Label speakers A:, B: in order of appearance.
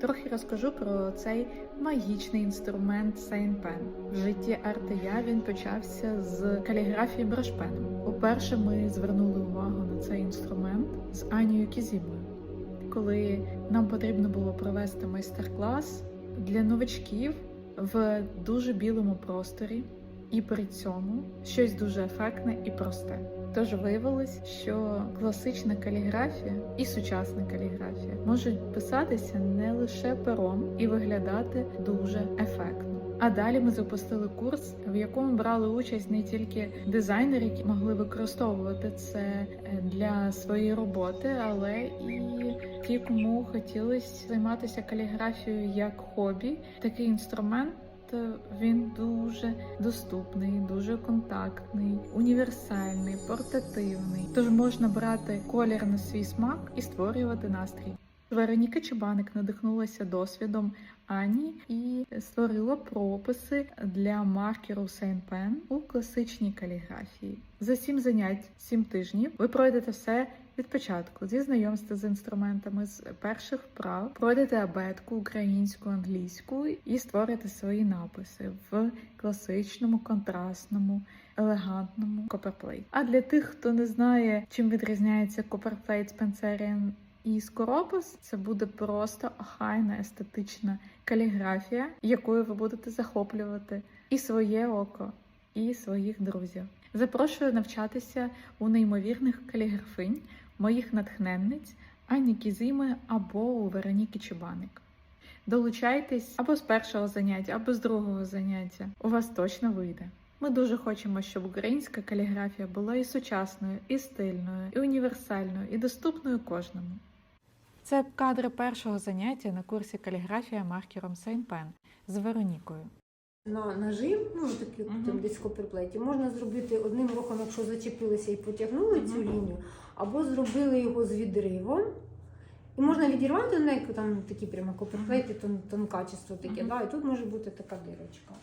A: Трохи розкажу про цей магічний інструмент Сейн Пен. В житті Артея він почався з каліграфії брошпеном. Уперше ми звернули увагу на цей інструмент з Анією Кізімою, коли нам потрібно було провести майстер-клас для новачків в дуже білому просторі, і при цьому щось дуже ефектне і просте. Тож виявилось, що класична каліграфія і сучасна каліграфія можуть писатися не лише пером і виглядати дуже ефектно. А далі ми запустили курс, в якому брали участь не тільки дизайнери, які могли використовувати це е, для своєї роботи, але і ті, кому хотілося займатися каліграфією як хобі. Такий інструмент він дуже доступний, дуже контактний, універсальний, портативний. Tож можна брати колір на свій смак і створювати настрій. Вероніка Чебаник надихнулася досвідом Ані і створила прописи для маркеру Saint Pen у класичній каліграфії. За сім занять, сім тижнів, ви пройдете все від початку зі знайомства з інструментами з перших вправ, пройдете абетку українську, англійську і створите свої написи в класичному, контрастному, елегантному коперплейт. А для тих, хто не знає, чим відрізняється коперплейт з Spencerian і Скоропус, це буде просто охайна естетична каліграфія, якою ви будете захоплювати і своє око, і своїх друзів. Запрошую навчатися у неймовірних каліграфинь, моїх натхненниць Ані Кізіми або у Вероніки Чубаник. Долучайтесь або з першого заняття, або з другого заняття. У вас точно вийде. Ми дуже хочемо, щоб українська каліграфія була і сучасною, і стильною, і універсальною, і доступною кожному. Це кадри першого заняття на курсі каліграфія маркером Сейн Пен з Веронікою.
B: На нажим, ну такі
A: -huh.
B: там десь в коперплейті, можна зробити одним рухом, якщо зачепилися і потягнули цю лінію, або зробили його з відривом. І можна відірвати, на там такі прямо коперплейти, тон, тонкачество таке,
A: Мгм.
B: да, і тут може бути така дирочка.